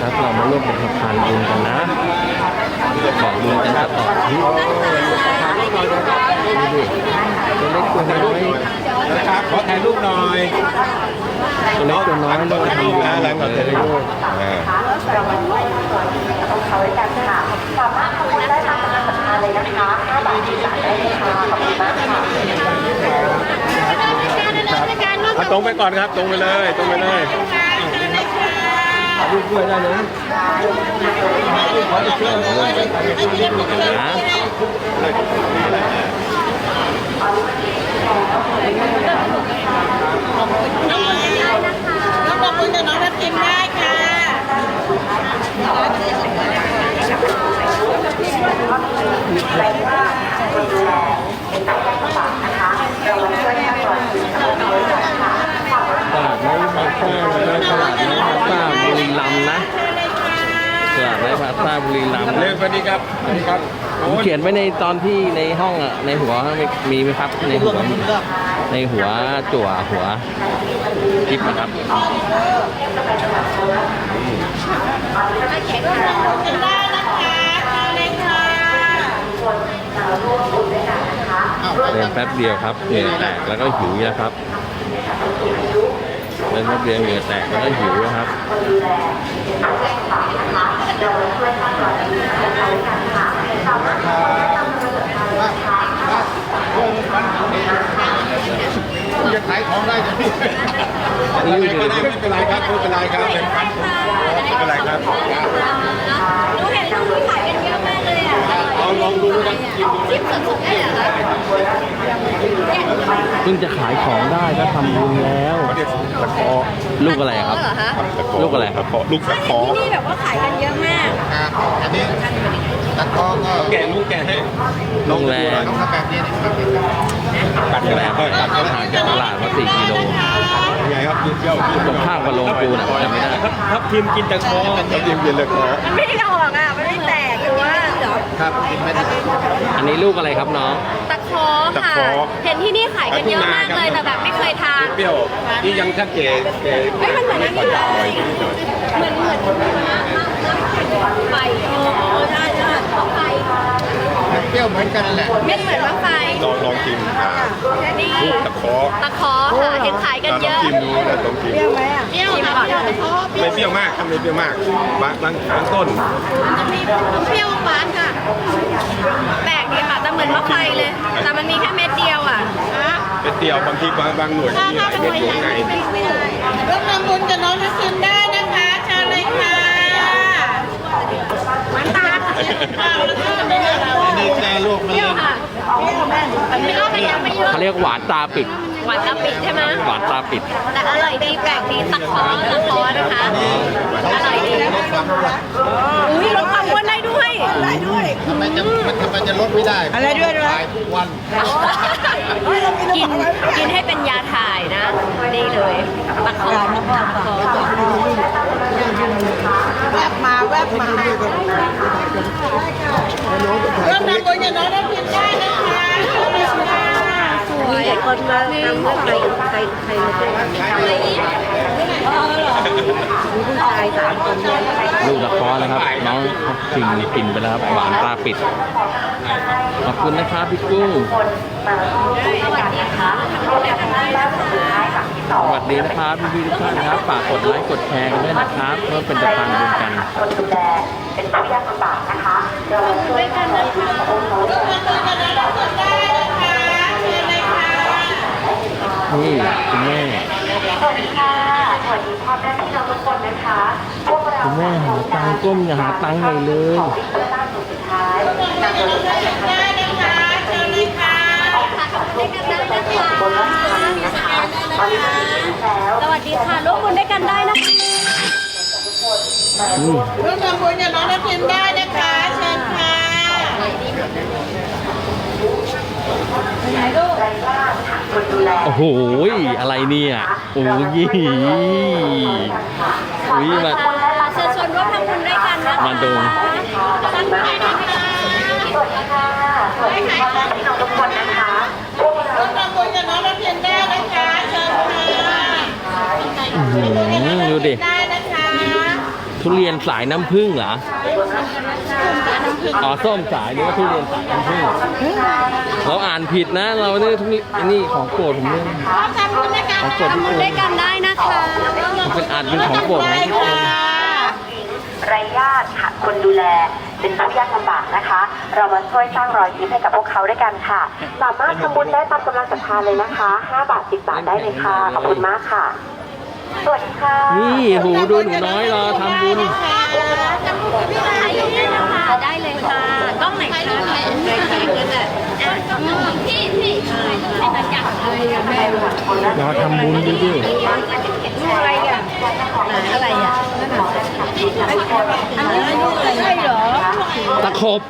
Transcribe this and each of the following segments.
ครับเรามาร่วมเป็นสะพานบุญกันนะบอกบุญกันตลอดชีวิตดูดิตัวเล็กตัวน้อยนะครับขอถ่ายรูปหน่อยตัวเล็กตัวน้อยเราทำบุญนะหลังก่อนเลถ่ายยรูปอ่าเอาตรงไปก่อนครับ ตรงไปเลย ตรงไปเลย รูปด้วยได้นะนะน้องบอกคุณกับน้องทัพทิมได้ค่ะตลาดน้อยพาซ่านะตลาดน้อยพาซ่าบุรีรัมย์นะต ลาดน้อยพาซ่าบุรีรัมย์เร็นะวสวัสดีครับสวัสดีครับผมเขียนไว้ในตอนที่ในห้องอะในหัวมีมีไหมครับในหัวในหัวจั่วหัวคลิปนะครับได้นะคะเอาเลยค่ะเดินแป๊บเดียวครับเหงื่อแตกแล้วก็หิวนะครับ เดินแป๊บเดียวเหงื่อแตกแล้วก็หิวนะครับจะขายของได้จะพี่อะไรก็ได้ไม่เป็นไรครับไม่เป็นไรครับเป็นพันไม่เป็นไรครับหนูเห็นลูกขายกันเยอะมากเลยอะเอาลองดูนะกินดูชิปสดๆได้เหรอคะเพิ่งจะขายของได้ก็ทำบุญแล้ว เรียกตะขอลูกอะไรครับ เหรอคะตะขอลูกอะไรครับตะขอลูกตะขอที่นี่แบบว่าขายกันเยอะมากอันนี้ตะขอก็แกะลูกแกะให้โรงแรมต้องทำแบบนี้นะครับตัดโรกันงแรแล้วมก็ตัดกันแล้วห่างจากตลาดมา4กิโลยังไงครับยืดเยี่ยวยืดตรงข้ามกับโรงปูน่ะจำไม่ได้ ทับทิมกินตะขอทับทิมกินตะขอมันไม่ได้ออกอะ มันไม่แตกหรือว่า เหรอ ครับกินไม่ได้ อันนี้ลูกอะไรครับน้อง ตะขอตะค่ะขอเห็นที่นี่ขายกันเยอะมากเลย แต่แบบไม่เคยทาน เปรี้ยวนี่ยังถ้าเก๋เก๋เฮ้ยมันเหมือนอันนี้เลย เหมือนเหมือนไฟโอ้ใช่ใช่ไฟ เปรี้ยวเหมือนกันแหละ ไม่เหมือนว่าไฟลองลองชิมอ่านี่ลูกตะขอตะขอค่ะเห็นขายกันเราเยต้องอะชิมดูนะต้องชิมเปรี้ยวไหมอะ เปรี้ยวค่ะเปรี้ยวไม่เปรี้ยวมากครับไม่เปรี้ยวมากบางบางบางต้นมันจะมีเปรี้ยวหวานค่ะแปลกดีค่ะแต่เหมือนมะไฟเลย แต่มันมีแค่เม็ดเดียวอะเป็นเดียวบางทีบางบางหน่วยมีหลายเม็ดอยู่ข้างในร่วมทำบุญกับน้องทักษิณได้นะคะเชิญเลยค่ะหวานตา แล้วก็ไม่ได้เรานี่แน่ลูกเปรี้ยวค่ะเปรี้ยวแม่ไม่ต้องพยายามไปเยอะเขาเรียกหวานตาปิด หวานตาปิดใช่ไหมหวานตาปิด แต่อร่อยดีแปลกดีตะขอตะขอนะคะ อร่อยดีอุ้ยลดความอ้วนได้ด้วยได้ด้วยทำไมจะมันทำไมจะลดไม่ได้ อะไรด้วยด้วยตายทุกวันกินกินให้เป็นยาถ่ายนะนี่เลยตะขอตะขอ แวบมาแวบมาเริ่มนำบุญกับน้องได้พิมพ์ได้นะคะ สวยคนมาทำใครใครใครมาช่วยอะไรอีกผู้ชายสามคนเนี่ยลูกตะคอนะครับ น้องชิงกินไปแล้วครับหวานตาปิด ขอบคุณนะครับพี่กุ้งสวัสดีค่ะทำแบบได้นะคะสวัสดีนะครับพี่พี่ทุกท่านครับฝากกดไลค์กดแชร์กันด้วยนะครับ เพื่อเป็นสะพานบุญกันด้วยกันนะคะ นี่คุณแม่สวัสดีค่ะสวัสดีพ่อแม่พี่น้องทุกคนนะคะพวกเราคุณแม่หาตังค์ก้มอย่าหาตังค์ใหญ่เลยขอเพื่อบ้านสุดสุดท้ายนำโดยได้นะคะเชิญเลยค่ะค่ะทำด้กันได้นะคะบนรถไฟนะคะตอนนี้แล้วสวัสดีค่ะร่วมบุญด้วยกันได้นะคะร่วมทำบุญกับน้องได้พิมพ์ได้นะคะเชิญค่ะ โอ้โห อะไรเนี่ย โอ้ยอุ้ยมาเชิญชวนร่วมทำบุญด้วยกันนะคะมาดูสักหน่อยได้ไหมคะสวัสดีค่ะสวัสดีพ่อแม่พี่น้องทุกคนนะคะพวกเราร่วมทำบุญกับน้องได้พิมพ์ได้นะคะ เชิญค่ะอื้อหือดูดิได้นะคะโถ ทุเรียนสายน้ำผึ้งเหรอ อ๋อส้มสายนี่ว่าทุเรียนสายน้ำผึ้งเราอ่านผิดนะ เราเนี่ยทุเรียนอันนี่ของโปรดผมเนี่ย ทำบุญด้วยกันของโปรดที่ทำบุญด้วยกันได้นะคะมันเป็นอ่านเป็นของโปรดของทุกคนไร้ญาติขาดคนดูแล เป็นผู้ยากลำบากนะคะ เรามาช่วยสร้างรอยยิ้มให้กับพวกเขาด้วยกันค่ะ สามารถทำบุญได้ตามกำลังศรัทธาเลยนะคะ 5 บาท 10 บาทได้เลยค่ะ ขอบคุณมากค่ะ สวัสดีค่ะนี่หูดูหนูน้อยรอทำบุญถ่ายรูปได้นะคะได้เลยค่ะกล้องไหนคะพี่พี่ให้มันจับเลยแม่รอทำบุญดูดิอะไรอะอะไรอะอันนี้ลูกอะไรใช่เหรอตะขบ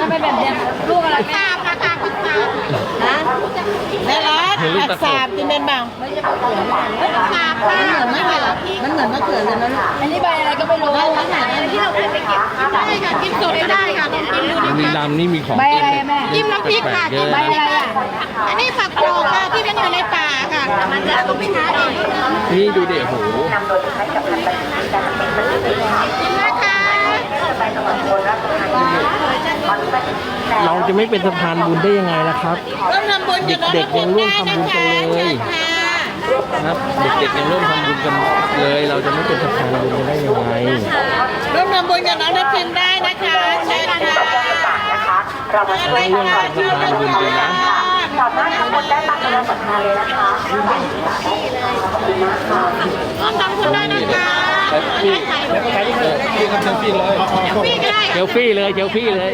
ทำไมแบบเนี้ยลูกอะไรแม่ค่ะค่ะค่ะ ฮะในร้านผัดสาบกินเป็นเปล่าค่ะมันเหมือนมะเขือมันเหมือนมะเขือเลยนะลูกอันนี้ใบอะไรก็ไม่รู้ที่เราเคยไปเก็บได้ค่ะกินสดได้ค่ะกินดูบุรีรัมย์นี่มีของใบอะไรอะแม่จิ้มน้ำพริกค่ะใบอะไรอะอันนี้ผักโขกค่ะที่เป็นอยู่ในป่าค่ะมันจะต้องไปหาเองนี่ดูเด็กหูนำโดยใช้กับพันบัญชีการเป็นบัญชีค่ะกินนะคะ เราจะไม่เป็นสะพานบุญได้ยังไงล่ะครับ ร่วมทำบุญกับน้องเด็กๆยังร่วมทำบุญกันเลยเชิญค่ะครับเด็กๆยังร่วมทำบุญกันเลย เราจะไม่เป็นสะพานบุญกันได้ยังไงร่วมทำบุญกับน้องทัพทิมได้นะคะเชิญค่ะนะคะเรามาช่วยสร้างรอยยิ้มให้กับพวกเขาด้วยกันค่ะสามารถทำบุญได้ตามกำลังศรัทธาเลยนะคะ5บาท10บาทได้เลยค่ะขอบคุณมากค่ะร่วมทำบุญได้นะคะพี่พี่ครับ เซลฟี่เลยพี่ก็ได้เซลฟี่เลยเซลฟี่เลย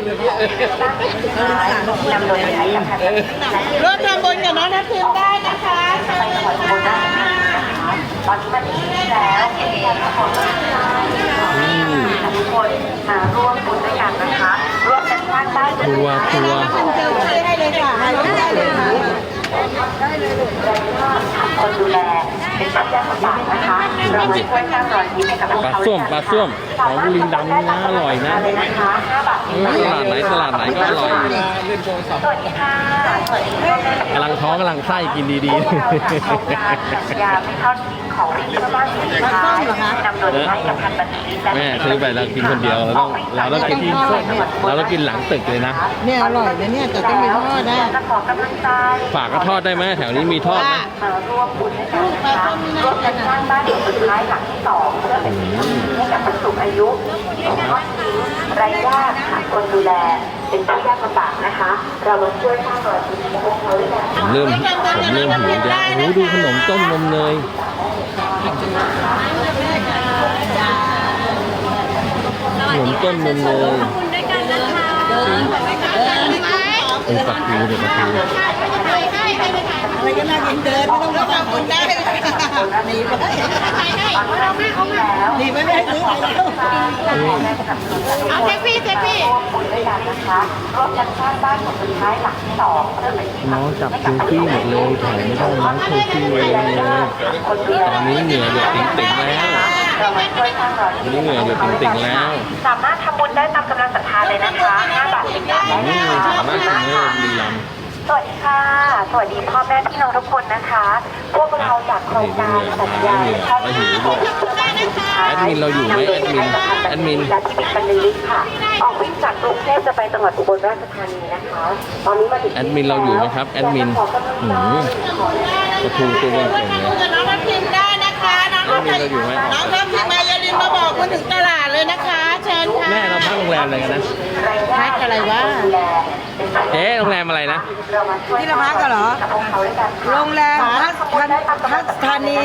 นำโดยใช้กับพันบัญชีและที่ร่วมทำบุญกับน้องทัพทิมได้นะคะเชิญจังหวัดอุบลราชธานีนะคะตอนนี้บัญชีแล้วเรียนขอบคุณมากค่ะทุกคนมาร่วมบุญด้วยกันนะคะร่วมกันสร้างบ้านทัวร์ทัวร์เซลฟี่ให้เลยค่ะได้เลยค่ะคนดูแล เป็นผู้ยากลำบากนะคะเรามาช่วยสร้างรอยยิ้มให้กับพวกปลาเขาส้มปลาส้มของบุรีรัมย์นี่นะอร่อยนะเลยนะคะ5บาทเออตลาดไหนตลาดไหนก็อร่อย สวัสดีค่ะสวัสดีค่ะกำลังท้องกำลังไส้กินดีพวกเราจะโครงการสัญญาไม่ทอดทิ้ง ของรีชาวบ้านสุดท้ายนำโดยใช้กับพันบัญชีและๆแม่ซื้อไปเรากินคนเดียวเราต้องเราต้องกินเราต้องกินหลังตึกเลยนะเนี่ยอร่อยนะเนี่ยแต่ต้องมีทอดนะจะขอกำลังใจฝากก็ทอดได้ไหมแถวนี้มีทอดไหมมาร่วมบุญด้วยกันนะคะร่วมกันสร้างบ้านหลังสุดท้ายหลังที่สองเพื่อเป็นที่พึ่งให้กับผู้สูงอายุที่ทอดทิ้งไร้ญาติขาดคนดูแล เป็นผู้ยากลำบากนะคะ เรามาช่วยสร้างรอยยิ้มให้พวกเขาด้วยกันผมเริ่มผมเริ่มหิวแล้วโอ้โหดูขนมต้มนมเนยขนมต้มนมเนยคุณด้วยกันนะคะเป็นปักคิวเดี๋ยวปักคิว อะไรก็น่ากินเดินไม่ต้องมาทำบุญได้เลยหนีไปหนีไปไม่ให้ซื้อไปแล้วเอาเซฟี่เซฟี่ร่วมบุญด้วยกันนะคะร่วมกันสร้างบ้านหลังสุดท้ายหลังที่สองเซฟี่น้องจับเซลฟี่หมดเลยถ่ายไม่ได้น้องเซลฟี่เลยตอนนี้เหงื่อยหยดติ๋งๆแล้วตอนนี้เหงื่อยหยดติ๋งๆแล้ว สามารถทำบุญได้ตามกำลังศรัทธาเลยนะคะ5บาท10บาทได้สามารถทำให้เราบุรีรัมย์ สวัสดีค่ะ สวัสดีพ่อแม่พี่น้องทุกคนนะคะ พวกเราจากโครงการสัญญาทอดทิ้งของสุดท้ายแอดมินเราอยู่ไหมแอดมินแอดมินและที่มีบรรลือฤทธิ์ค่ะ ออกวิ่งจากกรุงเทพจะไปจังหวัดอุบลราชธานีนะคะ ตอนนี้มาถึงแอดมินเราอยู่ไหมครับ แอดมินหืมกระทูตัวเป็นเก่งเลยกับน้องทัพทิ มได้นะคะน้องทัพทิมเราอยู่ไหมน้องทัพทิมมาอย่าลืมมาบอกคุณถึงตลาดเลยนะคะ เชิญค่ะแม่เราพักโรงแรมอะไรกันนะพักอะไรวะเอ๊ะโรงแรมอะไรนะที่เราพักกันเหรอโรงแรมพัทพัทพัทธานี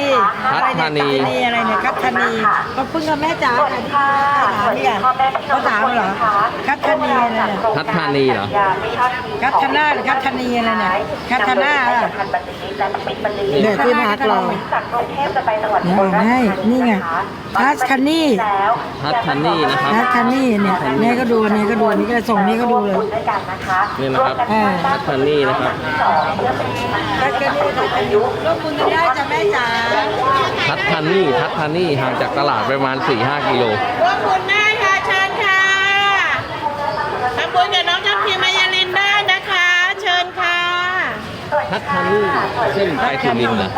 พัทธานีอะไรเนี่ยพัทธานีก็เพิ่งกับแม่จ๋าสวัสดีค่ะถามเนี่ยเขาถามเหรอพัทธานีอะไรเนี่ยพัฒนีเหรอกัทนาหรือกัทธานีอะไรเนี่ยกัทนาเหรอเดี๋เดี๋ยวที่พักเราจากกรุงเทพจะไปจังหวัดอุบลราชธาให้ นี่ไงพัทธานีแล้วพัฒนีนะครับพัทธานีเนี่ยเนี่ยก็ดูเนี่ยก็ดูนี่ก็ส่งนี่ก็ดูเลยด้วยกันนะคะนี่นะครับเออพัฒนีนะครับสองเพื่อเป็นที่พักให้กับผู้สูงอายุร่วมบุญกันได้จ้ะแม่จ๋าพัฒนีพัฒนีห่างจากตลาดประมาณ4-5กิโล พทิมมายาลินได้นะคะเชิญค่ะพัฒทางนี้เส้นไปสุรินทร์เหรอ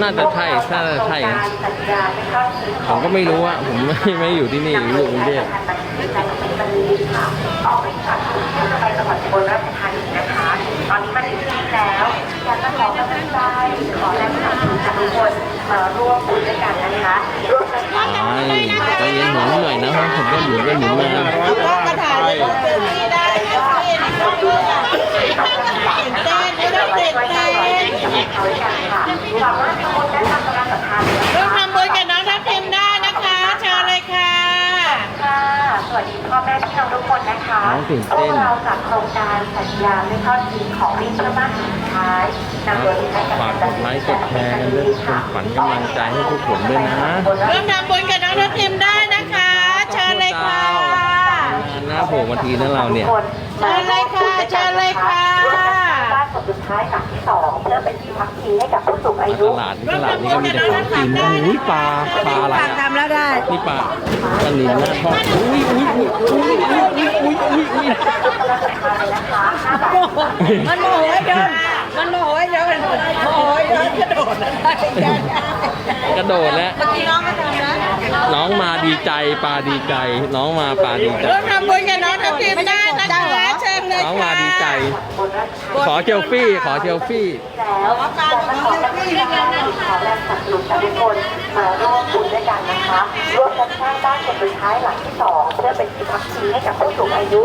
น่าจะใช่น่าจะใช่นะผมก็ไม่รู้อะผมไม่ไม่อยู่ที่นี่อยู่กรุงเทพออกไปจากกรุงเทพจะไปจังหวัดอุบลราชธานีนะคะ ตอนนี้มาถึงที่แล้วอยากจะขอกำลังใจขอแรงสนับสนุนจากทุกคนมาร่วมบุญด้วยกันนะคะร่วมกันสร้างใจเย็นหมุนหน่อยนะเพราะผมก็หมุนไปหมุนมาก็กระถางลงพื้นที่ได้นะพี่นะพี่อะ ตื่นเต้นไม่ต้องตื่นเต้นเริ่มารถทำบุญได้ตามกำลังศรัทธาเลยร่วมนะคะทำบุญกับน้องทัพทิมได้นะคะเชิญเลยค่ะค่ะ สวัสดีพ่อแม่พี่น้องทุกคนนะคะน้องตื่นพวเต้กเราจากโครงการสัญญาไม่ทอดทิ้งของวิ่งเพื่อบ้านสุดท้ายนำโดยที่ใช้กับฝากกดไลค์กดแชร์กันด้วยเป็นขวัญกำลังใจให้พวกผมด้วยนะ ร่วมทำบุญกับน้องทัพทิมได้นะคะเชิญเลยค่ะ หน้าโผล่มาทีนะเราเนี่ย เชิญเลยค่ะ เชิญเลยค่ะร่วมกันสร้างบ้านสุดท้ายหลังที่สองเพื่อเป็นที่พักพิงให้กับผู้สูงอาตยุลาดนี่ตลาดนี่ก็มีแต่ของกินนะอุ้ยปลาปลาอะไรอะทำแล้วได้นี่ปลาปลาหนินหน้าทอดอุ้ยอุ้ยอุ้ยอุ้ยอุ้ยอุ้ยอุ้ยอุ้ยกำลังศรัทธาเลยนะคะ5บาทมันโมโหให้เดินมันโมโหให้เดินโมโหให้เดินกระโดดอะไรกันกระโดดแล้วเมื่อกี้น้องก็ทำนะน้องมาดีใจปลาดีใจ น้องมาปลาดีใจร่วมทำบุญกับน้องทัพทิมได้ นะคะเชิญเลยน้องค่ะมาดีใจ ขอเซลฟี่ ขอเซลฟี่ แล้วการขอแรงสนับสนุนจากทุกคนมาร่วมบุญด้วยกันนะคะร่วมกันสร้างบ้านคนสุดท้ายหลังที่สองเพื่อเป็นที่พักพิงให้กับผู้สูงอายุ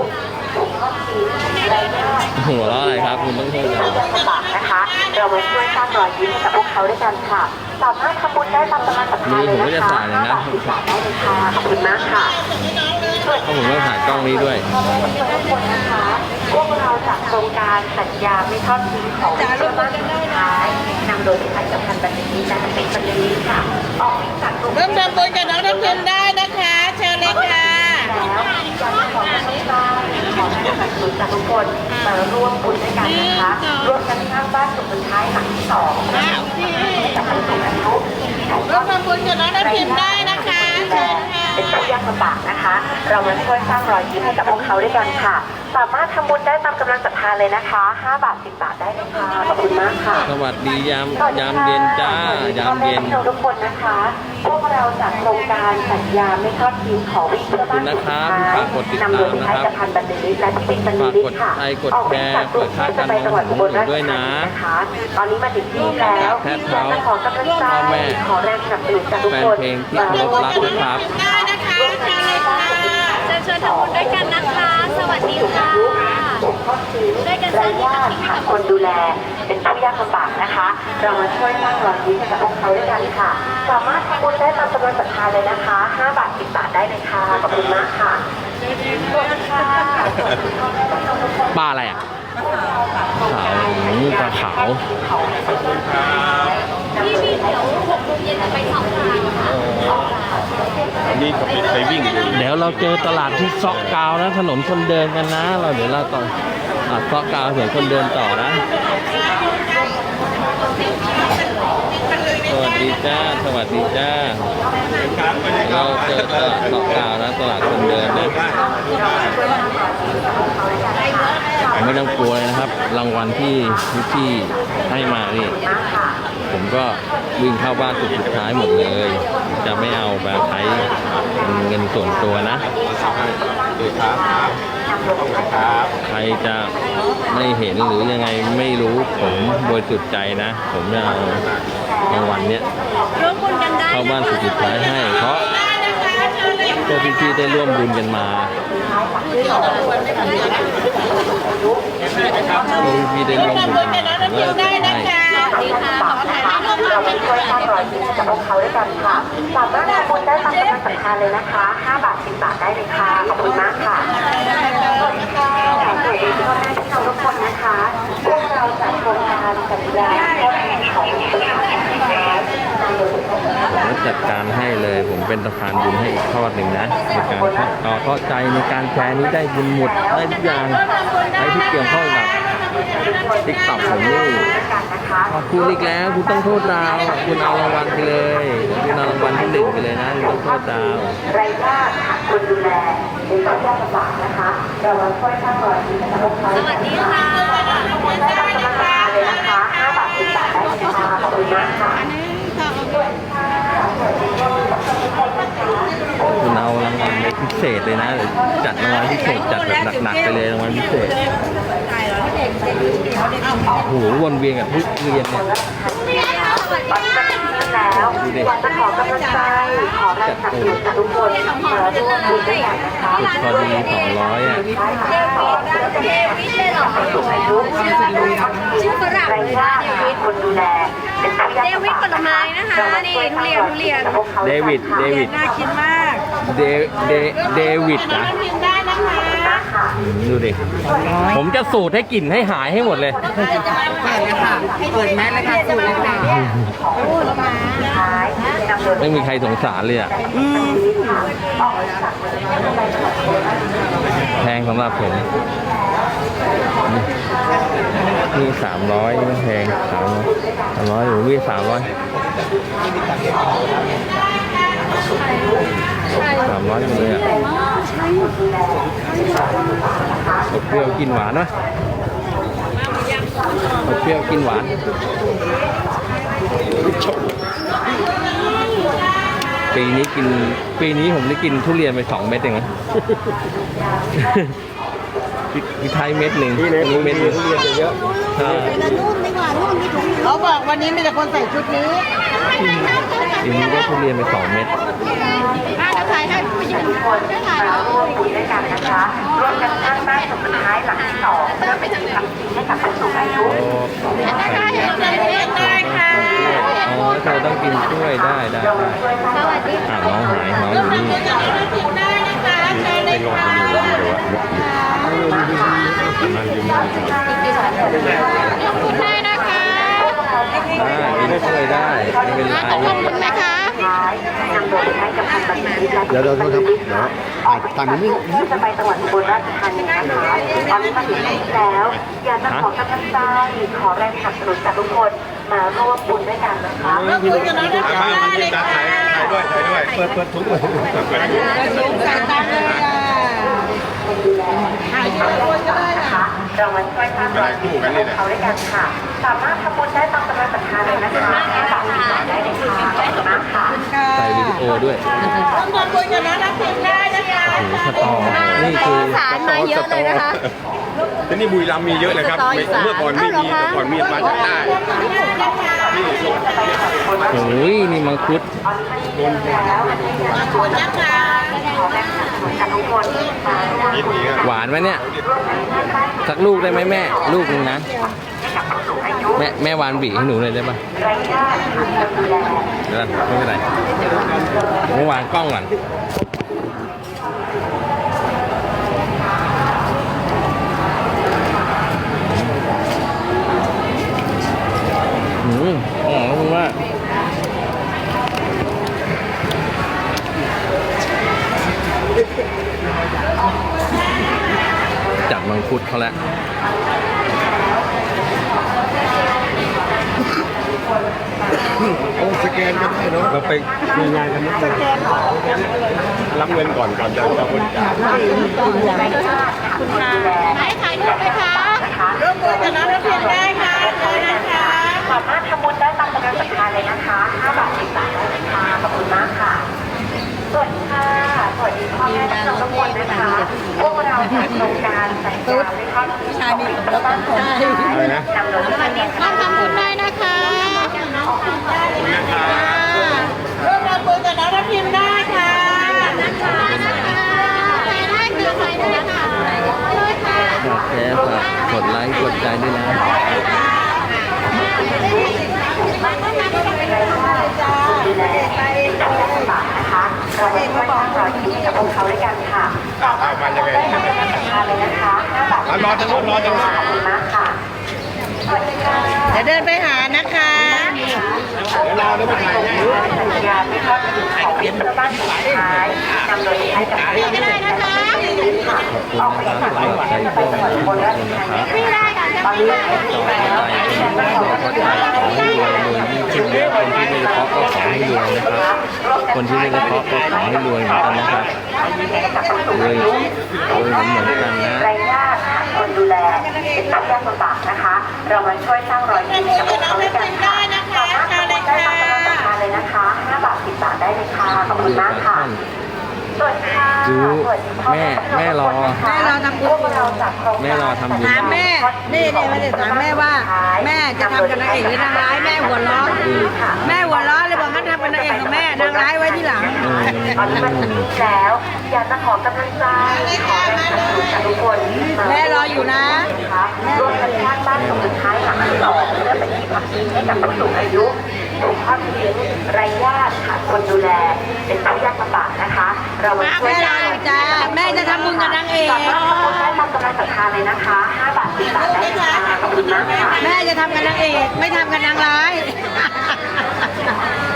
ผู้ทอดทิ้งไร้ญาติหัวเราะอะไรครับคุณต้องพูดที่อะไร ยากลำบากนะคะ เรามาช่วยสร้างรอยยิ้มให้กับพวกเขาด้วยกันค่ะ สามารถทำบุญได้ตามกำลังศรัทธาเลยนะคะ5บาท10บาทได้เลยค่ะขอบคุณมากค่ะ เพราะผมต้องถ่ายกล้องนี้ด้วยพ่อแม่พี่น้องทุกคนนะคะพวกเราจากโครงการสัญญาไม่ทอดทิ้งของเพื่อนบ้านสุดท้ายนำโดยพิพัฒน์สัมพันธ์บัณฑิตและเป็นบัณฑิตค่ะ ออกวิ่งจากกรุงเทร่วพมทำบุญกับน้องทัพทิมได้นะคะ เชิญเลยค่ะแล้วอยากจะขอกำลังใจขอให้สนับสนุนจากทุกคนมาร่วมบุญด้วยกันนะคะร่วมกันสร้างบ้านสุดท้ายหลังที่สองให้กับผู้สูงอายุที่ถ่ายทร่อวดมทำบุญกับน้องทัพทิมได้นะคะ เป็นตัวยากลำบากนะคะ เรามาช่วยสร้างรอยยิ้มให้กับพวกเขาด้วยกันค่ะ สามารถทำบุญได้ตามกำลังศรัทธาเลยนะคะ 5 บาท 10 บาทได้เลยค่ะ ขอบคุณมากค่ะสวัสดียามยามเย็นจ้า ยามเย็นพ่อแม่พี่น้องทุกคนนะคะ พวกเราจากโครงการสัญญาไม่ทอดทิ้งของวิ่งเพื่อบ้านสุดท้ายฝากกดติดตามนำโดยพินะพัคฒรับน์พันธ์บัณฑิตและที่เป็นบัณฑิตค่ะฝากกดไลค์กดออกวิ่งจากกรุงเทพจะไปจังหวัดอุบลราชธานีนะคะ ตอนนี้มาถึงที่แล้วแพทย์อยาเขากจะขอกำลังใจพ่อแม่ ขอแรงสนับสนุนจากทุกแฟนคนเพลงที่เคารพรักนะครับ ได้นะคะเชิญเลยค่ะเชิญชวนทำบุญด้วยกันนะคะส วัสดีค่ะด้วยกันสไร้ร้างที่ญาพักติพิงให้ขากัดบคนดูแล เป็นผู้ยากลำบากนะคะ เรามาช่วยสร้างรอยยิ้มให้กับพวกเขาด้วยกันค่ะ สามารถทำบุญได้ตามจำนวนศรัทธาเลยนะคะ 5 บาท 10 บาทได้เลยค่ะ ขอบคุณมากค่ะสวัสดีค่ะสวัสดีพ่อแม่พี่น้องทุกคนปลาอะไรอะขาวอืมปลาขาวพี่พี่เดี๋ยวหกโมงเย็นจะไปสองทางค่ะ นี่ก็ไปไปวิ่งดู เดี๋ยวเราเจอตลาดที่ซอกกาวนะ ถนนคนเดินกันนะ เราเดี๋ยวเราต่ออซอกกาวถนนคนเดินต่อนะ สวัสดีจ้า สวัสดีจ้า เราเจอตลาดซอกกาวนะ ตลาดคนเดินนะไม่ต้องกลัวเลยนะครับ รางวัลที่พี่ให้มานี่ผมก็ วิ่งเข้าบ้านสุดสุดท้ายหมดเลย จะไม่เอาแบบใช้เป็นเงินส่วนตัวนะดีครับครับใครจะไม่เห็นหรือยังไงไม่รู้ผมโดยสุดใจนะ ผมจะเอารางวัลเนี้ยร่วมบุญกันได้เข้าบ้านสุดสุดท้ายให้ เพราะพวกพี่ๆได้ร่วมบุญกันมาพวกพี่ๆได้ร่วมทำบุบุญญกันกับน้องทัพทิมได้ นะคะสวัสดีค่ะขอถ่ายรูปเรามาช่วยสร้างรอยยิ้มให้กับพวกเขาด้วยกันค่ะสามารถทำบุญได้ตามกำลังศรัทธาเลยนะคะ 5 บาท 10 บาทได้เลยค่ะ ขอบคุณมากค่ะสวัสดีค่ะสวัสดีพ่อแม่พี่น้องทุกคนนะคะพวกเราจากโครงการสัญญาทอดทิ้งของสุขานำโดยพิพัฒน์ผมก็จัดการให้เลยผมเป็นสะพานบุญให้อีกทอดหนึ่งนะในการต่อเข้าใจในการแชร์นี้ได้บุญหมดได้ทุกอย่างใครที่เกี่ยวข้องกับ ติ๊กต็อกผมนี่กันนะคะขอบคุณอีกแล้วคุณต้องโทษดาวคุณเอารางวัลไปเลยคุณเอารางวัลที่หนึ่งไปเลยนะคุณต้องโทษดาวไร้ญาติขาดคนดูแลเป็นผู้ยากลำบากนะคะเรามาช่วยสร้างรอยยิ้มให้กับพวกเขาสวัสดีค่ะได้รับกำลังใจเลยนะคะ5คุณมากค่ะคุณเอารางวัลในพิเศษเลยนะเดี๋ยวจัดรางวัลพิเศษจัดแบบหนักๆไปเลยรางวัลพิเศษ โอ้โหวนเวียนกับทุกเรียนเนี่ยตอนนี้จะถึงแล้วอยากจะขอกำลังใจ ขอแรงสนับสนุนจากทุกคนมาร่วมบุญด้วยกันนะคะจุดพอดีสองร้อยอะได้ค่ะเดวิดเลยเหรอสูงอายุชื่อฝรั่งเลยนะเดวิดคนดูแลเป็นผู้ยากเดวิดผลไม้นะคะนี่ทุเรียนทุเรียนเดวิดเดวิดน่ากินมากเดเดเดวิดนะพิมพ์ได้นะคะอืมดูดิ ผมจะสูตรให้กลิ่นให้หายให้หมดเลย เปิดเลยค่ะ เปิดแมสเลยค่ะสูตรเลยค่ะท้ายนำโดยไม่มีใครสงสารเลยอะแพงสำหรับผมนี่สามร้อยไม่แพงสามร้อยสามร้อยหรือวิ่สามร้อย สามร้อยหมดเลยอะเอาเปรี้ยวกินหวานไหมเอาเปรี้ยวกินหวานปีนี้กินปีนี้ผมได้กินทุเรียนไปสองเม็ดเองนะพี่ไทยเม็ดหนึ่งอันนี้เม็ดหนึ่งทุเรียนเยอะใช่ เขาบอกวันนี้มีแต่คนใส่ชุดนี้ปีนี้ได้ทุเรียนไปสองเม็ดอะจะถ่ายให้ผู้หญิงคนมาร่วมบุญด้วยกันนะคะร่วมกันสร้างบ้านสุดท้ายหลังที่สองเพื่อเป็นสิ่งศักดิ์สิทธิ์ให้กับผู้สูงอายุเรียนได้ค่ะอ๋อเธอต้องกินกล้วยได้ได้ได้อะน้องหายน้องอยู่นี่พิมพ์ได้นะคะเชิญเลยค่ะได้นะคะได้กินกล้วยได้ไม่เป็นไรขอบคุณนะคะท้ายนำโด ยให้กับพันบัณฑิตและเดี๋ยวเดี๋ยวครับเดี๋ยวอ่านทางนี้ที่จะไปจังหวัดอุบลราชธานีนะคะตอนนี้มาถึงที่แล้วอยากจะขอกำลังใจขอแรงสนับสนุนจากทุกคนมาร่วมบุญด้วยกันนะคะก็คุยกันแล้วนะมามันยืนจัดถ่ายถ่ายด้วยถ่ายด้วยเปิดเปิดทุกเลยใส่ตามเลยอะถ่ายทุกคนก็ได้นะค่ะคะเรามาช่วยสร้างรอยยิ้มให้กับเขาด้วยกันค่ะ สามารถทำบุญได้ตามกำลังศรัทธาเลยนะคะฝากติดต่อได้เลยค่ะขอบคุณมากค่ะค่ะใส่วิดีโอด้วยต้องมาคุยกันแล้วนะพิมพ์ได้นะคะโอ้โหสตอนี่คือสารมาเยอะเลยนะคะ ที่นี่บุรีรัมย์มีเยอะเลยครับเมื่อก่อนไม่มีแต่ก่อนมีมาจากใต้นี่โซนโอ้ยนี่มังคุดคุณนะคะขอแรงสนับสนุนจากทุกคนมาร่วมยินดีครับหวานไหมเนี่ย สักลูกได้ไหมแม่ ลูกหนึงนะ แม่แม่วานบีให้หนูเลยได้ปะไร้ญาติคนดูแลเดี๋ยวนะไม่เป็นไรเมื่อวานกล้องก่อนอืมอ๋อขอบคุณมากจับ มังคุดเขาแล้วโอ้สแกนก็ได้เนาะเราไปมีงานกันนิดนึงรับเงินก่อนก่อนจะจะบริจาคให้ถ่ายรูปไหมคะร่วมบุญกันแล้วพิมพ์ได้ค่ะเชิญนะคะสามารถทำบุญได้ตามกำลังศรัทธาเลยนะคะ5บาท10บาทได้เลยค่ะขอบคุณมากค่ะ สวัสดีค่ะ ส วัสดีพ่อแม่พี่น้องทุกคนนะคะพวกเราจากโครงการแต่งงานด้วยครอบครัวชายมีแล้วบ้านคนอะไรนะนำโดยท่านเนี่ยมาทำบุญได้นะคะร่วมทำบุญกันแล้วพิมพ์ได้ค่ะนะคะถ่ายได้ค่ะถ่ายได้ค่ะเลยค่ะโอเคฝากกดไลค์กดใจด้วยนะ ดูแลเป็นบาทนะคะ เราจะช่วยสร้างรอยยิ้มให้กับพวกเขาด้วยกันค่ะเอาเอามายังไง ได้ตามกำลังศรัทธาเลยนะคะ5บาทรอทางโน้นรอทางโน้นขอบคุณมากค่ะสวัสดีค่ะเดี๋ยวเดินไปหานะคะ เดี๋ยวรอเดี๋ยวไปถ่ายให้ สัญญาไม่ทอดทิ้งของเป็นเพื่อบ้านสุดท้ายนำโดยให้กับผู้ที่ได้นะคะขอบคุณนะครับสำหรับใจกล้องขอบคุณนะครับพี่ได้ค่ะ ตอนนี้ได้ต่อที่ไปแล้วคนที่ไม่ได้ขอให้รวยรวยยิ่งขึ้นนะคนที่ไม่ได้เคาะก็ขอให้รวยนะครับ คนที่ไม่ได้เคาะก็ขอให้รวยเหมือนกันนะครับรวยรวยเหมือนกันนะรายญาติคนดูแลเป็นผู้ยากลำบากนะคะ เรามาช่วยสร้างรอยยิ้มให้กับพวกเขาด้วยกันค่ะสามารถ10บาทได้เลยค่ะขอบคุณมากค่ะ สวัสดีค่ะดูสวัสดีพ่อแม่แม่รอ แม่รอทำบุญพวกเราจากโครงแม่รอทำบุญถามแม่ นี่นี่ไม่ได้ถามแม่ว่า แม่จะทำกับนางเอกหรือนางร้ายแม่หัวเราะแม่หัวเราะเลยบอกงั้นทำกับนางเอกกับแม่นางร้ายไว้ที่หลังอืมตอนนี้มาถึงนี้แล้วอยากจะขอกำลังใจขอแรงสนับสนุนจากทุกคนแม่รออยู่นะคะรวมกันสร้างบ้านสมสุดท้ายหลังที่สองเพื่อเป็นที่พักพิงให้กับผู้สูงอายุที่ ถูกทอดทิ้งไร้ญาติขาดคนดูแล เป็นผู้ยากลำบากนะคะ เรามาช่วยแม่รออยู่จ้าแม่จะทำบุญกับนางเอกสามารถทำบุญได้ตามกำลังศรัทธาเลยนะคะ5บาท10บาทได้เลยค่ะขอบคุณมากค่ะแม่จะทำกับนางเอกไม่ทำกับนางร้าย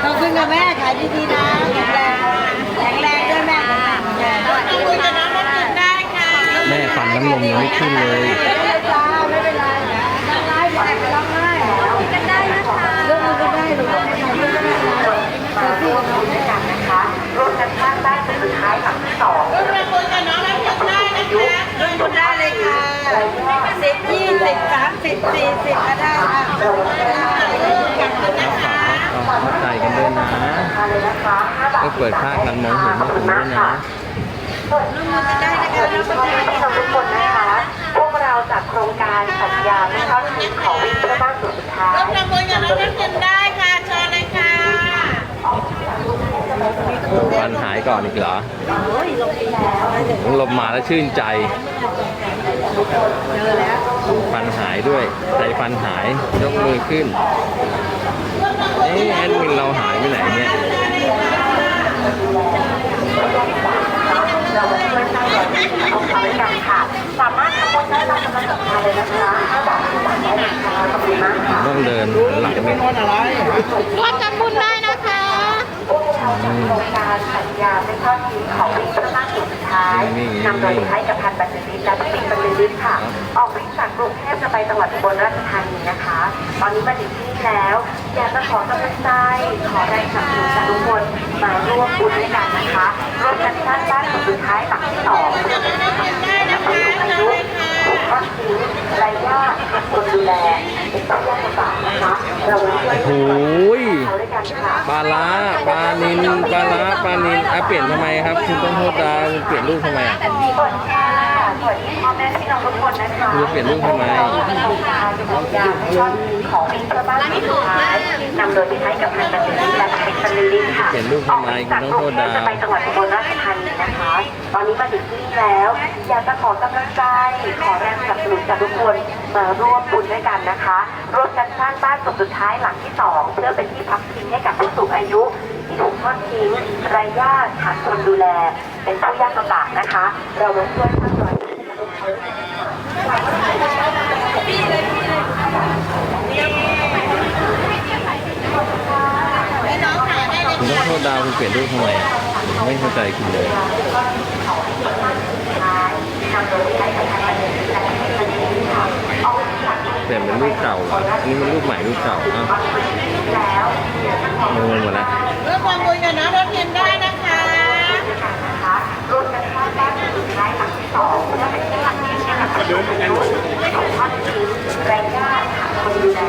ขอบคุณกับแม่ขายดีๆนะแข็งแรงแข็งแรงด้วยแม่แข็งแรงขอบคุณกับน้องกินได้ค่ะแม่ฟันน้ำนมยังไม่ขึ้นเลยไม่เป็นไรจ้าไม่เป็นไรนางร้ายแม่ไปร้อง หรือว่าไม่ได้มาร่วมบุญด้วยกันนะคะร่วมกันสร้างบ้านเป็นสุดท้ายหลังที่สองร่วมบุญกับน้องน้ำเพชรได้นะคะร่วมบุญได้เลยค่ะสิบยี่สิบสามสิบสี่สิบก็ได้ค่ะขอบคุณนะคะเอาเข้าใจกันด้วยนะมาเลยนะคะ5บาทต้องเปิดค่ากันมองเห็นไม่ถึงด้วยนะร่วมบุญกันได้นะคะร่วมบุญได้ที่เราทุกคนนะคะ พวกเราจากโครงการสัญญาไม่ทอดทิ้งของวิ่งเพื่อบ้านสุดสุดท้ายร่วมทำบุญกับน้องน้ำเพชรได้ค่ะเชิญเลยค่ะฟันหายก่อนอีกเหรอลมมาแล้วชื่นใจ ฟันหายด้วย ใจฟันหาย ยกมือขึ้นเอ๊ะแอดมินเราหายไปไหนเนี่ย เรามาช่วยสร้างรอยยิ้มให้กับเขาด้วยกันค่ะ สามารถทำบุญได้ตามกำลังศรัทธาเลยนะคะ5บาท10บาทได้เลยค่ะขอบคุณมากค่ะ ต้องเดินหลังเนี่ยร่วมทำบุญได้นะคะพวก เราจากโครงการสัญญาไม่ทอดทิ้งของวิ่งเพื่อบ้านสุดท้ายนำโดยใช้กับพันบัณฑิตและปิดบัณฑิตค่ะ ออกวิ่งจากกรุงเทพจะไปจังหวัดอุบลราชธานีนะคะ ตอนนี้มาถึงที่นี่แล้ว อยากจะขอกำลังใจขอแรงสนับสนุนจากทุกคนมาร่วมบุญด้วยกันนะคะร่วมกันสร้างบ้านสุดท้ายหลังที่สองเพื่อเป็นที่พักพิงให้กับผู้สูงอายุ ถูกทอดทิ้งไร้ญาติขาดคนดูแลเป็นต้องยากลำบากนะคะเรามาช่วยโอ้โหยเขาด้วยกันค่ะปลาล้าปลานินปลาล้าปลานินอะเปลี่ยนทำไมครับ คุณต้องโทษดาวคุณเปลี่ยนรูปทำไมอะ สวัสดีค่ะสวัสดีพ่อแม่พี่น้องทุกคนนะคะคุณเปลี่ยนรูปทำไม ของวิ่งเพื่อบ้านสุดท้าย นำโดยที่ใช้กับพันบัณฑิตและเป็นบัณฑิตค่ะเปลี่ยนรูปทำไมคุณต้องโทษดาวจะไปจังหวัดอุบลราชธานีนะคะ ตอนนี้มาถึงที่นี่แล้ว อยากจะขอกำลังใจ ขอแรงสนับสนุนจากทุกคนมาร่วมบุญด้วยกันนะคะร่วมกันสร้างบ้านสุดสุดท้ายหลังที่สองเพื่อเป็นที่พักพิงให้กับผู้สูงอายุที่ถูกทอดทิ้งไร้ญาติขาดคนดูแล เป็นผู้ยากลำบากนะคะ เรามาช่วยสร้างรอยยิ้มให้กับเขาด้วยกันค่ะ คุณ ต้องโทษดาวคุณเปลี่ยนรูปทำไมอะผมไม่เข้าใจคุณเลยเปลี่ยนเป็นรูปเก่าเหรออันนี้มันรูปใหม่รูปเก่าอ้าวงงหมดแล้วร่วมทำบุญกับน้องน้ำเพชรได้นะคะร่วมกันสร้างบ้านสุดท้ายหลังที่สองเพื่อเป็นที่พักพิงให้กับผู้สูงอายุที่ถูกทอดทิ้งไร้ญาติขาดคนดูแล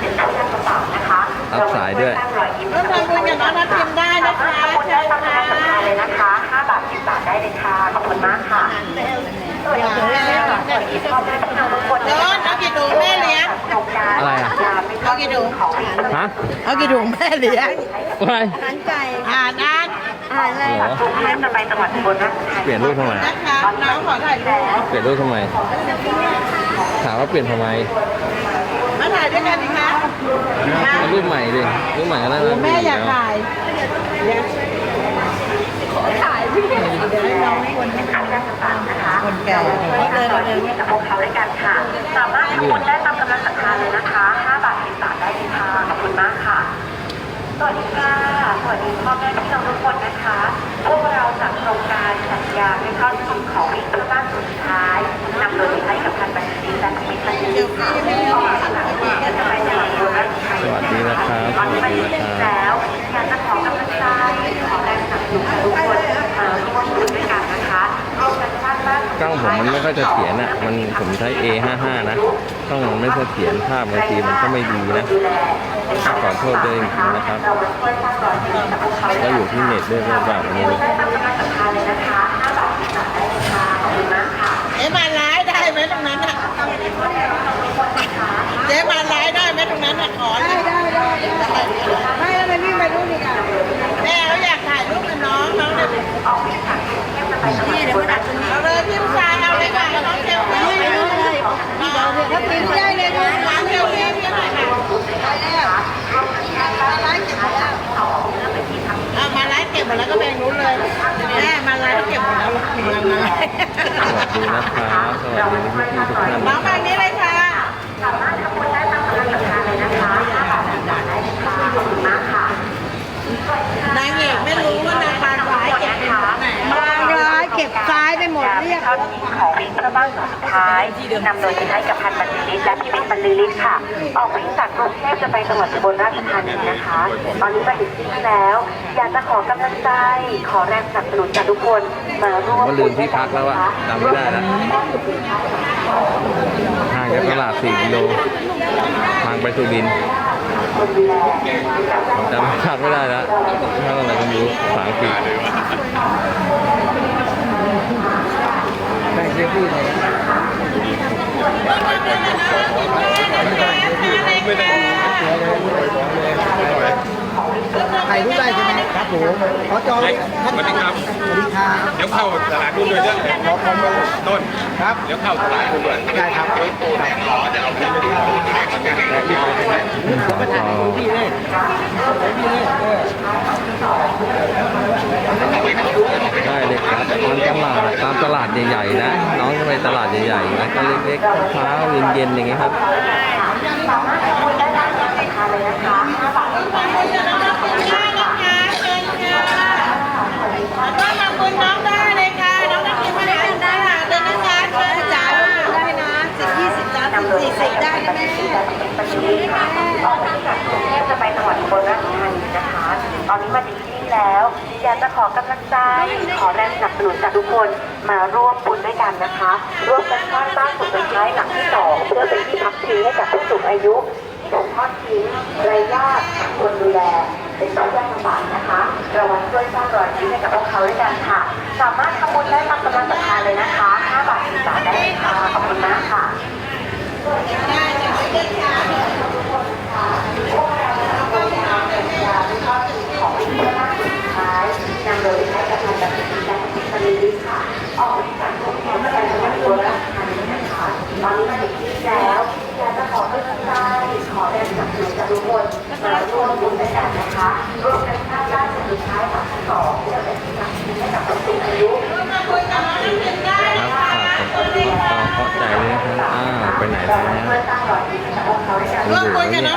เป็นผู้ยากลำบากนะคะ รับสายด้วยร่วมทำบุญกับน้องนัทพิมได้นะคะทำบุญได้ตามกำลังศรัทธาเลยนะคะ5บาท10บาทได้เลยค่ะขอบคุณมากค่ะสวัสดีค่ะสวัสดีพ่อแม่พี่น้องทุกคนนะคะเอากี่ถุงแม่เลี้ยงโครงการอะไรอะเอากี่ถุงของฮะเอากี่ถุงแม่เลี้ยงวายอาหารไก่อ่านอ่านอ่านเลยเหรอกรุงเทพจะไปจังหวัดอุบลราชธานีเปลี่ยนรูปทำไมนะคะน้องขอถ่ายรูปเปลี่ยนรูปทำไมถามว่าเปลี่ยนทำไม รูปใหม่ดิรูปใหม่ก็ได้นะแม่อยากถ่ายขอถ่ายพี่เดี๋ยวให้น้องคนเป็นผู้ยากลำบากนะคะคนแก่เราช่วยสร้างรอยยิ้มให้กับพวกเขาด้วยกันค่ะ สามารถทำบุญได้ตามกำลังศรัทธาเลยนะคะ 5 บาท10บาทได้เลยค่ะขอบคุณมากค่ะสวัสดีค่ะสวัสดีพ่อแม่พี่น้องทุกคนนะคะ พวกเราจากโครงการสัญญาไม่ทอดทิ้งของวิ่งเพื่อบ้านสุดท้ายนำโดยใช้กับพันบัณฑิตและปิดบัณฑิตค่ะ อุบลราชธานีสวัสดีนะครับตอนนี้มาถึงที่แล้วอยากจะขอกำลังใจขอแรงสนับสนุนจากทุกคนมาร่วมบุญด้วยกันนะคะร่วมกันสร้างบ้านสุกล้องผมมันไม่ค่อยเสถียรอะมันผมใช้ A55 นะกล้องมันไม่เสถียรภาพบางทีมันก็ไม่ดีนะขอโทษด้วยจริงๆนะครับเรามาช่วยสร้างรอยยิ้มให้กับพวกเขาก็อยู่ที่เน็ตด้วยหรือเปล่าไม่รู้ได้ตามกำลังศรัทธาเลยนะคะ5บาท10บาทได้เลยค่ะขอบคุณมากค่ะเจ๊มาร้ายได้ไหมตรงนั้นอะ เจ๊มาร้ายได้ไหมตรงนั้นอะขอได้ได้ได้ไม่แล้วมันวิ่งไปนู่นอีกอะแม่เขาอยากถ่ายรูปกับน้องน้องเลยนี่เดี๋ยวมาดักตรงนี้เอาเลยพี่ผู้ชายเอาเลยค่ะน้องเซลฟี่ไปเลยพี่เดี๋ยถ้าพี่ได้เลยนะน้องเซลฟี่พี่หน่อยค่ะไปแล้วมาไลฟ์เก็บหมดแล้วเอามาไลฟ์เก็บหมดแล้วก็แบ่งนู้นเลยแม่มาไลฟ์เก็บหมดแล้วมามาไลฟ์สวัสดีนะครับสวัสดีพี่ทุกท่าน หมดเรียกเข้าทีของวิ่งเพื่อบ้านหลังสุดท้ายนำโดยพี่ไทยกับพันบรรลือฤทธิ์และพี่บิ๊กบรรลือฤทธิ์ค่ะ ออกวิ่งจากกรุงเทพจะไปจังหวัดอุบลราชธานีนะคะ ตอนนี้มาถึงที่นี่แล้ว อยากจะขอกำลังใจ ขอแรงสนับสนุนจากทุกคนมาร่วมผมก็ลืมที่พักแล้วอะจำไม่ได้แล้วห่างจากตลาด4กิโลทางไปสุรินทร์จำพักไม่ได้แล้วถ้าอะไรก็ม่รู้ภาษา อังกฤษ ถ่ายรูปได้ใช่ไหมครับผมขอจองสวัสดีครับ สวัสดีครับเดี๋ยวเข้าตลาดนู่นด้วยเด้อขอขอต้นครับ เดี๋ยวเข้าตลาดนู่นด้วยได้ครับได้เลยครับตามตลาดตามตลาดใหญ่ๆนะ น้องจะไปตลาดใหญ่ๆนะก็เล็กๆเช้าเย็นๆอย่างเงี้ยครับสามารถทำบุญได้ตามกำลังศรัทธาเลยนะคะ5บาท10บาทได้เลยค่ะขอบคุมากค่ะก็ทำบุญน้องได้เลยค่ะน้องนักเรียนมาด้วยกันได้ค่ะเดินเชิญจ่าได้นะสิบยี่สิบสามสิบสี่สิบได้นะแม่ปัจจุบันค่ะออกมาจากกรุงเทพจะไปจังหวัดอุบลราชธานีนะคะตอนนี้มาถึงที่ นี่แล้ว อยากจะขอกำลังใจ ขอแรงสนับสนุนจากทุกคนมาร่วมบุญด้วยกันนะคะ ร่วมกันสร้างบ้านสุดท้ายหลังที่สองเพื่อเป็นที่พักพิงให้กับผู้สูงอายุที่ถูกทอดทิ้งไร้ญาติคนดูแลเป็นผู้ยากลำบากนะคะเรามาช่วยสร้างรอยยิ้มให้กับพวกเขาด้วยกันค่ะ สามารถทำบุญได้ตามกำลังศรัทธาเลยนะคะ5บาท10บาทได้ค่ะขอบคุณมากค่ะ ของวิทยาลัยสุดท้ายนำโดยใช้กับทางการศึกษาและ บริลิค่ะ ออกจากกรุงเทพไปจังหวัดอุบลราชธานีนะคะตอนนี้มาถึงที่แล้วอยากจะขอให้กำลังใจขอแรงสนับสนุนจากทุกคนมาร่วมบุญด้วยกันนะคะร่วมกันสร้างบ้านสุดท้ายหลังที่สองเพื่อเป็นที่พักให้กับผู้สูงอายุครับฝากกดติดตามเข้าใจเลยนะครับอ้าวไปไหนแล้วเนี่ยเพื่อสร้างรอยยิ้มให้กับพวกเขาด้ยกันร่วมบุญกับน้อง